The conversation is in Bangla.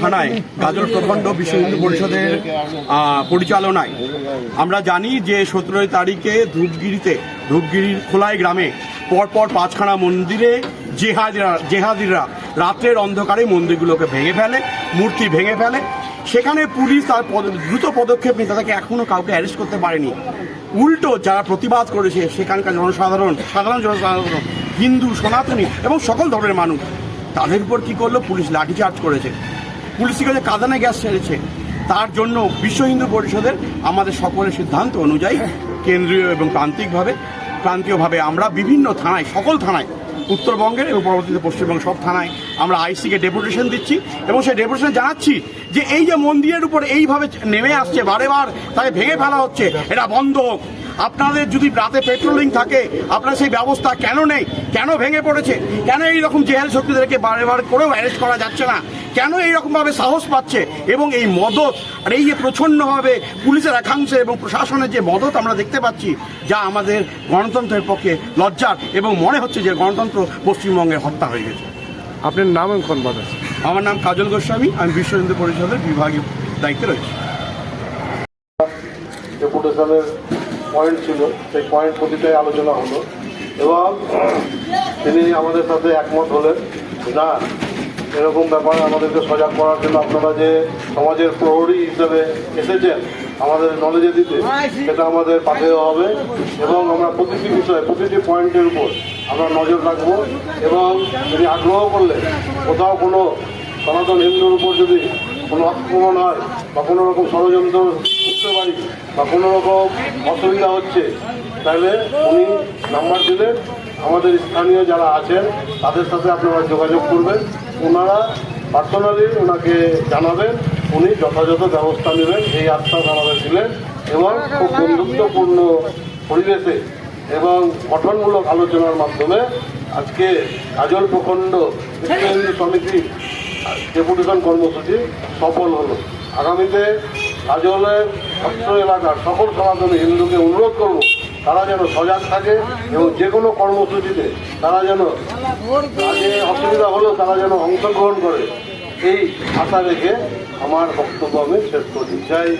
থানায় গাজল প্রখণ্ড বিশ্ব হিন্দু পরিষদের পরিচালনায়। আমরা জানি যে সতেরোই তারিখে ধূপগিরিতে, ধূপগিরির খোলাই গ্রামে পরপর পাঁচখানা মন্দিরে জেহাদিরা জেহাদিরা রাত্রের অন্ধকারে মন্দিরগুলোকে ভেঙে ফেলে, মূর্তি ভেঙে ফেলে। সেখানে পুলিশ তার দ্রুত পদক্ষেপ নিয়ে তাদেরকে এখনও কাউকে অ্যারেস্ট করতে পারেনি। উল্টো যারা প্রতিবাদ করেছে সেখানকার জনসাধারণ, সাধারণ জনসাধারণ, হিন্দু, সনাতনী এবং সকল ধরনের মানুষ, তাদের উপর কি করল? পুলিশ লাঠিচার্জ করেছে। করেছে কাঁদানে গ্যাস ছেড়েছে। তার জন্য বিশ্ব হিন্দু পরিষদের আমাদের সকলের সিদ্ধান্ত অনুযায়ী কেন্দ্রীয় এবং প্রান্তিকভাবে প্রান্তীয়ভাবে আমরা বিভিন্ন থানায়, সকল থানায়, উত্তরবঙ্গের এবং পরবর্তীতে পশ্চিমবঙ্গ সব থানায় আমরা আইসিকে ডেপুটেশন দিচ্ছি এবং সেই ডেপুটেশন জানাচ্ছি যে এই যে মন্দিরের উপর এইভাবে নেমে আসছে বারে বার, তাকে ভেঙে ফেলা হচ্ছে, এটা বন্ধ হোক। আপনাদের যদি রাতে পেট্রোলিং থাকে আপনার সেই ব্যবস্থা কেন নেই? কেন ভেঙে পড়েছে? কেন এই রকম জেহাল শক্তিদেরকে বারে বার করেও অ্যারেস্ট করা যাচ্ছে না? কেন এই রকমভাবে সাহস পাচ্ছে? এবং এই মদত আর এই যে প্রচ্ছন্নভাবে পুলিশের একাংশে এবং প্রশাসনের যে মদত আমরা দেখতে পাচ্ছি যা আমাদের গণতন্ত্রের পক্ষে লজ্জার এবং মনে হচ্ছে যে গণতন্ত্র পশ্চিমবঙ্গে হত্যা হয়ে গেছে। আপনার নাম কোন পদ? আমার নাম কাজল গোস্বামী আমি বিশ্ব হিন্দু পরিষদের বিভাগীয় দায়িত্বে রয়েছি। ডেপুটেশনের পয়েন্ট ছিল, সেই পয়েন্ট প্রতিটাই আলোচনা হলো। এবং তিনি আমাদের সাথে একমত হলেন না, এরকম ব্যাপারে আমাদেরকে সজাগ করার জন্য আপনারা যে সমাজের প্রহরী হিসেবে এসেছেন, আমাদের নলেজে দিতে, সেটা আমাদের পাঠেও হবে এবং আমরা প্রতিটি বিষয়ে, প্রতিটি পয়েন্টের উপর আমরা নজর রাখব এবং তিনি আগ্রহ করলে কোথাও কোনো সনাতন হিন্দুর উপর যদি কোনো আক্রমণ হয় বা কোনো রকম ষড়যন্ত্র বুঝতে পারি বা কোনো রকম অসুবিধা হচ্ছে, তাহলে উনি নাম্বার দিলে আমাদের স্থানীয় যারা আছেন, তাদের সাথে আপনারা যোগাযোগ করবেন। ওনারা পার্সোনালি ওনাকে জানাবেন, উনি যথাযথ ব্যবস্থা নেবেন, এই আশ্বাস আমাদের দিলেন এবং খুব বন্ধুত্বপূর্ণ পরিবেশে এবং গঠনমূলক আলোচনার মাধ্যমে আজকে কাজল প্রখণ্ড সমিতি ডেপুটেশন কর্মসূচি সফল হলো। আগামীতে কাজলের অত্র এলাকার সকল সনাতনী হিন্দুকে অনুরোধ করব, তারা যেন সজাগ থাকে এবং যে কোনো কর্মসূচিতে তারা যেন কাজে অসুবিধা হলেও তারা যেন অংশগ্রহণ করে। এই আশা রেখে আমার বক্তব্য আমি শেষ করছি। জয়